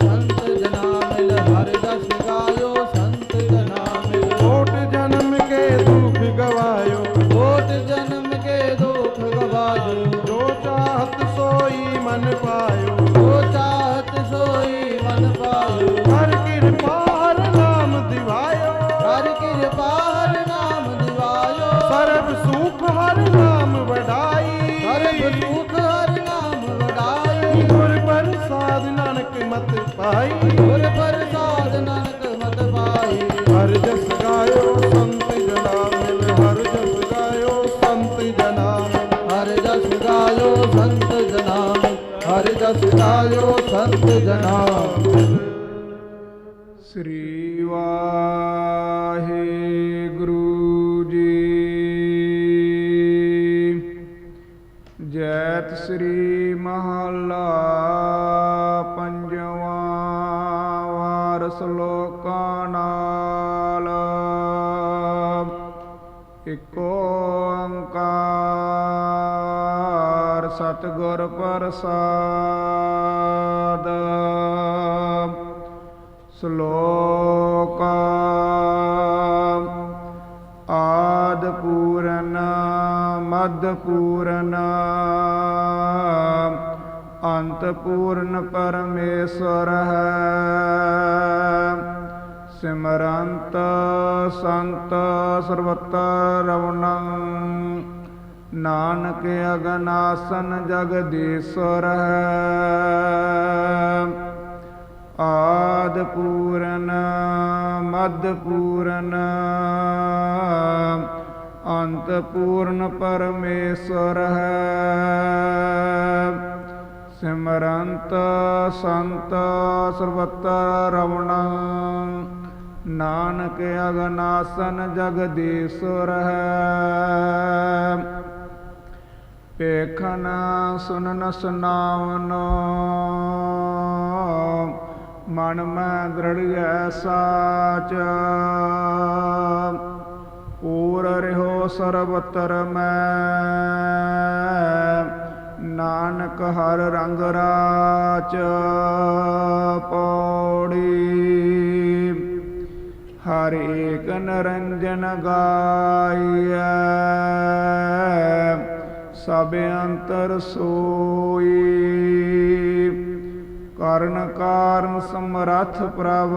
ਸੰਤ ਜਨਾ ਮਿਲ ਹਰਿ ਜਸ ਗਾਇਓ ਸੰਤ ਜਨਾ ਮਿਲ ਕੋਟ ਜਨਮ ਕੇ ਦੁਖ ਗਵਾਇਓ। ਕੋਟ ਜਨਮ ਕੇ ਦੁਖ ਗਵਾਇਓ। ਜੋ ਚਾਹਤ ਸੋਈ ਮਨ ਪਾਇਓ। ਜੋ ਚਾਹਤ ਸੋਈ ਮਨ ਪਾਇਓ। ਹਰ ਕਿਰਪਾ ਹਰ ਨਾਮ ਦਿਵਾਇਓ। ਹਰ ਕਿਰਪਾ ਪਾਈ ਗੁਰ ਪ੍ਰਸਾਦ ਨਾਨਕ ਮਤ ਪਾਈ। ਹਰ ਜਸ ਗਾਇਓ ਸੰਤ ਜਨਾ ਮਿਲ ਹਰ ਜਸ ਗਾਇਓ ਸੰਤ ਜਨਾ ਹਰਿ ਜਸ ਗਾਇਓ ਸੰਤ ਜਨਾ ਹਰਿ ਜਸ ਗਾਇਓ ਸੰਤ ਜਨਾ ਸ੍ਰੀ ਵਾਹਿਗੁਰੂ ਜੀ। ਜੈਤ ਸ੍ਰੀ ਮਹਲਾ ਪੰਜਵਾ। ਨਾਲ। ਇਕ ਓੰਕਾਰ ਸਤਿਗੁਰ ਪ੍ਰਸਾਦ। ਸ਼ਲੋਕ ਆਦ ਪੂਰਨ ਮਦ ਪੂਰਨ। ਅੰਤ ਪੂਰਨ ਪਰਮੇਸ਼ਰ ਹੈ। ਸਿਮਰੰਤ ਸੰਤ ਸਰਬਤਰ ਰਵਣੰ ਨਾਨਕ ਅਗਨਾਸਨ ਜਗਦੀਸ਼ਰ ਹੈ ਆਦ ਪੂਰਨ ਮਦ ਪੂਰਨ ਅੰਤ ਪੂਰਨ ਪਰਮੇਸ਼ਰ ਹੈ ਸਿਮਰੰਤ ਸੰਤ ਸਰਬਤਰ ਰਵਣਾ ਨਾਨਕ ਅਗਨਾਸਨ ਜਗਦੀਸ਼ਵਰ ਹੈ। ਵੇਖਨ ਸੁਨਨ ਸੁਨਾਵਨ, ਮਨ ਮੈਂ ਦ੍ਰਿੜਿਐ ਸਾਚ। ਪੂਰ ਰਿਹੋ ਸਰਬਤਰ ਮੈਂ, ਨਾਨਕ ਹਰ ਰੰਗ ਰਾਚ। ਨਰੰਜਨ ਗਾਈਐ, ਸਭ ਅੰਤਰ ਸੋਈ। ਕਰਨ ਕਾਰਨ ਸਮਰੱਥ ਪ੍ਰਭ,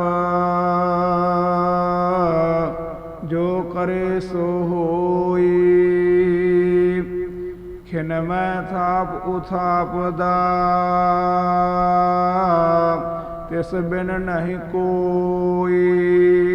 ਜੋ ਕਰੇ ਸੋ ਹੋਈ। ਖਿਨ ਮੈਂ ਥਾਪ ਉਥਾਪਦਾ, ਤਿਸ ਬਿਨ ਨਹੀਂ ਕੋਈ।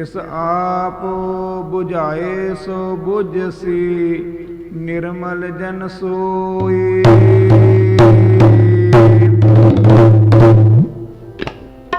ਜਿਸ ਆਪ 부ਝਾਏ ਸੋ 부ਝਸੀ ਨਿਰਮਲ ਜਨ ਸੋਈ।